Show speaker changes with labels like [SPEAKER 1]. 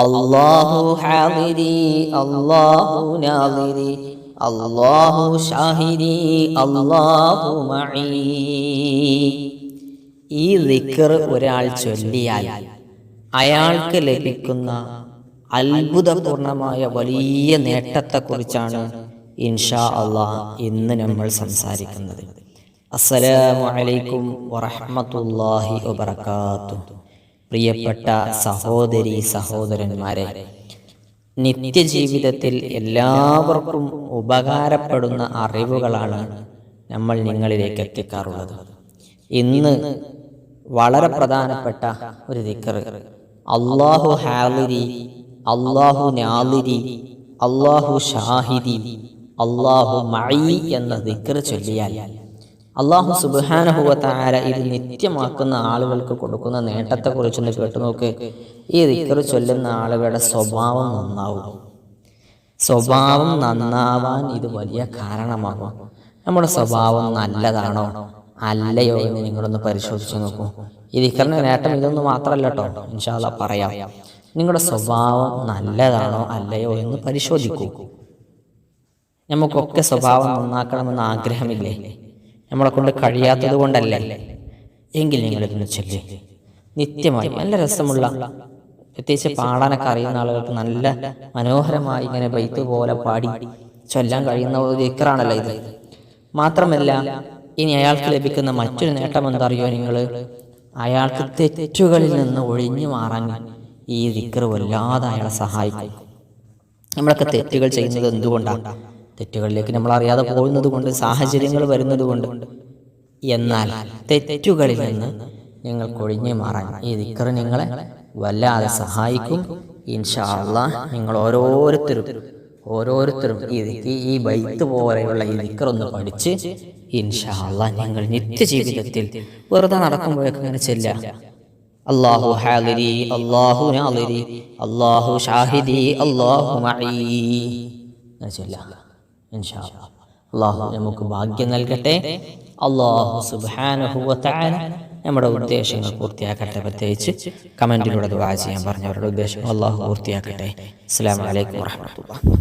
[SPEAKER 1] അല്ലാഹു ഹാദിരി അല്ലാഹു നാദിരി അല്ലാഹു ഷാഹിരി അല്ലാഹു മഈ. ഈ ദിക്ർ ഒരാൾ ചൊല്ലിയാൽ അയാൾക്ക് ലഭിക്കുന്ന അത്ഭുതപൂർണമായ വലിയ നേട്ടത്തെക്കുറിച്ചാണ് ഇൻഷാ അള്ളാഹ് ഇന്ന് നമ്മൾ സംസാരിക്കുന്നത്. അസ്സലാമു അലൈക്കും വറഹ്മത്തുള്ളാഹി വബറകാതുഹു. പ്രിയപ്പെട്ട സഹോദരി സഹോദരന്മാരെ നിത്യജീവിതത്തിൽ എല്ലാവർക്കും ഉപകാരപ്പെടുന്ന അറിവുകളാണ് നമ്മൾ നിങ്ങളിലേക്ക് എത്തിക്കാറുള്ളത്. ഇന്ന് വളരെ പ്രധാനപ്പെട്ട ഒരു ദിക്കർ അള്ളാഹു ഹാലിരി അള്ളാഹു നാലിരി അള്ളാഹു ഷാഹിദി അള്ളാഹു മഴി എന്ന ദിക്കർ ചൊല്ലിയാൽ അള്ളാഹു സുബാനഹുവത്താര ഇത് നിത്യമാക്കുന്ന ആളുകൾക്ക് കൊടുക്കുന്ന നേട്ടത്തെക്കുറിച്ചൊന്ന് കേട്ടു നോക്ക്. ഈ ദിക്കർ ചൊല്ലുന്ന ആളുകളുടെ സ്വഭാവം നന്നാവും. സ്വഭാവം നന്നാവാൻ ഇത് വലിയ കാരണമാകും. നമ്മുടെ സ്വഭാവം നല്ലതാണോ? അല്ലയോ എന്ന് നിങ്ങളൊന്ന് പരിശോധിച്ച് നോക്കൂ. ഈ ദിക്കറിന്റെ നേട്ടം ഇതൊന്നും മാത്രമല്ല കേട്ടോ. ഇൻഷാല്ല പറയാം. നിങ്ങളുടെ സ്വഭാവം നല്ലതാണോ അല്ലയോ എന്ന് പരിശോധിക്കൂ. നമുക്കൊക്കെ സ്വഭാവം നന്നാക്കണമെന്ന് ആഗ്രഹമില്ലേ? നമ്മളെ കൊണ്ട് കഴിയാത്തത് കൊണ്ടല്ലേ? എങ്കിൽ നിങ്ങൾ ഇതിന് ചൊല്ലി. നിത്യമായി നല്ല രസമുള്ള പ്രത്യേകിച്ച് പാടാനൊക്കെ അറിയുന്ന ആളുകൾക്ക് നല്ല മനോഹരമായി ഇങ്ങനെ ബൈത്ത് പോലെ പാടി ചൊല്ലാൻ കഴിയുന്ന ഒരു ദിക്കറാണല്ലോ ഇത്. മാത്രമല്ല ഇനി അയാൾക്ക് ലഭിക്കുന്ന മറ്റൊരു നേട്ടം എന്താ അറിയോ നിങ്ങൾ? അയാൾക്ക് തെറ്റുകളിൽ നിന്ന് ഒഴിഞ്ഞു മാറാൻ ഈ ദിക്കർ വല്ലാതെ അയാളെ സഹായിക്കും. നമ്മളൊക്കെ തെറ്റുകൾ ചെയ്യുന്നത് എന്തുകൊണ്ടാണ് തെറ്റുകളിലേക്ക് നമ്മൾ അറിയാതെ പോകുന്നത് കൊണ്ട് സാഹചര്യങ്ങൾ വരുന്നത് കൊണ്ട് എന്നാൽ തെറ്റുകളിൽ നിന്ന് നിങ്ങൾ കൊഴിഞ്ഞു മാറാൻ ഈ ദിക്കർ നിങ്ങളെ വല്ലാതെ സഹായിക്കും. ഇൻഷാ നിങ്ങൾ ഓരോരുത്തരും ഓരോരുത്തരും ഈ ഈ ബൈത്ത് പോലെയുള്ള ഈ ദിക്കറൊന്ന് പഠിച്ച് ഇൻഷാ അള്ളാഹ് നിങ്ങൾ നിത്യജീവിതത്തിൽ വെറുതെ നടക്കുമ്പോഴൊക്കെ ഇങ്ങനെ ചെല്ല അള്ളാഹു ഹാലിരി അള്ളാഹു അള്ളാഹു ഷാഹിദി അള്ളാഹു ചൊല്ലാം ഇൻഷാ. അള്ളാഹു നമുക്ക് ഭാഗ്യം നൽകട്ടെ അള്ളാഹു സുബ്ഹാനഹു വതആല നമ്മുടെ ഉദ്ദേശങ്ങൾ പൂർത്തിയാക്കട്ടെ പ്രത്യേകിച്ച് കമന്റിലൂടെ ദുആ ചെയ്യാൻ പറഞ്ഞവരുടെ ഉദ്ദേശം അള്ളാഹു പൂർത്തിയാക്കട്ടെ അസ്സലാമു വലൈക്കും വറഹ്മത്തുള്ളാഹി